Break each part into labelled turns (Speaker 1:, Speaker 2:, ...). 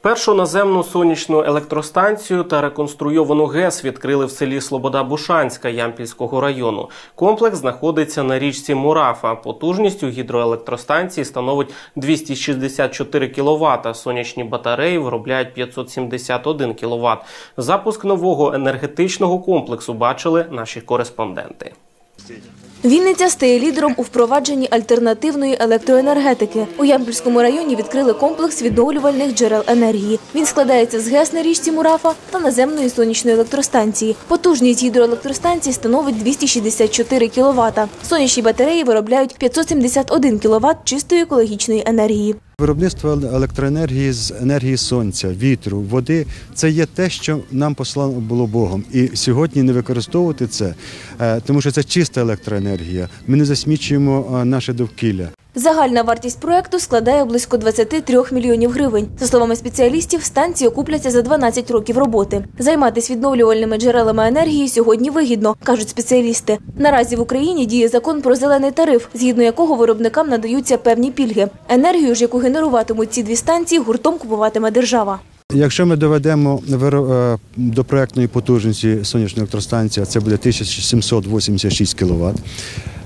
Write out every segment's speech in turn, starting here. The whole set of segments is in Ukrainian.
Speaker 1: Першу наземну сонячну електростанцію та реконструйовану ГЕС відкрили в селі Слобода Бушанська Ямпільського району. Комплекс знаходиться на річці Мурафа. Потужністю гідроелектростанції становить 264 кВт. Сонячні батареї виробляють 571 кВт. Запуск нового енергетичного комплексу бачили наші кореспонденти.
Speaker 2: Вінниця стає лідером у впровадженні альтернативної електроенергетики. У Ямпільському районі відкрили комплекс відновлювальних джерел енергії. Він складається з ГЕС на річці Мурафа та наземної сонячної електростанції. Потужність гідроелектростанції становить 264 кВт. Сонячні батареї виробляють 571 кВт чистої екологічної енергії.
Speaker 3: Виробництво електроенергії з енергії сонця, вітру, води це є те, що нам послано було Богом. І сьогодні не використовувати це, е, тому що це чиста електроенергія. Ми не засмічуємо наше довкілля.
Speaker 2: Загальна вартість проекту складає близько 23 мільйонів гривень. За словами спеціалістів, станції окупляться за 12 років роботи. Займатися відновлювальними джерелами енергії сьогодні вигідно, кажуть спеціалісти. Наразі в Україні діє закон про зелений тариф, згідно якого виробникам надаються певні пільги. Енергію ж, яку генеруватимуть ці дві станції, гуртом купуватиме держава.
Speaker 3: Якщо ми доведемо е, до проектної потужності сонячної електростанції, це буде 1786 кВт.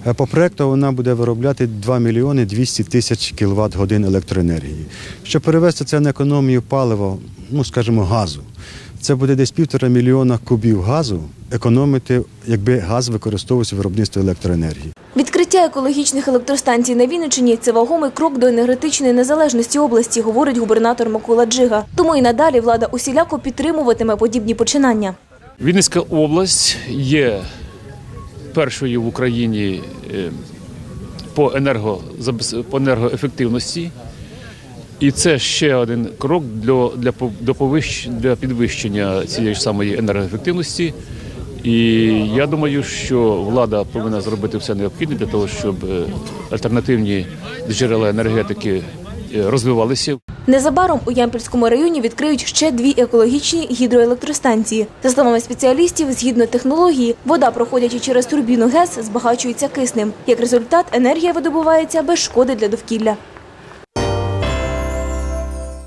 Speaker 3: Е, По проекту вона буде виробляти 2 мільйони 200 тисяч кВт годин електроенергії. Щоб перевести це на економію палива, ну скажімо, газу, це буде десь півтора мільйона кубів газу економити, якби газ використовувався в виробництві електроенергії.
Speaker 2: Відкриття екологічних електростанцій на Вінниччині – це вагомий крок до енергетичної незалежності області, говорить губернатор Микола Джига. Тому і надалі влада усіляко підтримуватиме подібні починання.
Speaker 4: Вінницька область є першою в Україні е, по, енерго, по енергоефективності. І це ще один крок для, для, для підвищення цієї ж самої енергоефективності. І я думаю, що влада повинна зробити все необхідне для того, щоб е, альтернативні джерела енергетики е, розвивалися.
Speaker 2: Незабаром у Ямпільському районі відкриють ще дві екологічні гідроелектростанції. За словами спеціалістів, згідно технології, вода, проходячи через турбіну ГЕС, збагачується киснем. Як результат, енергія видобувається без шкоди для довкілля.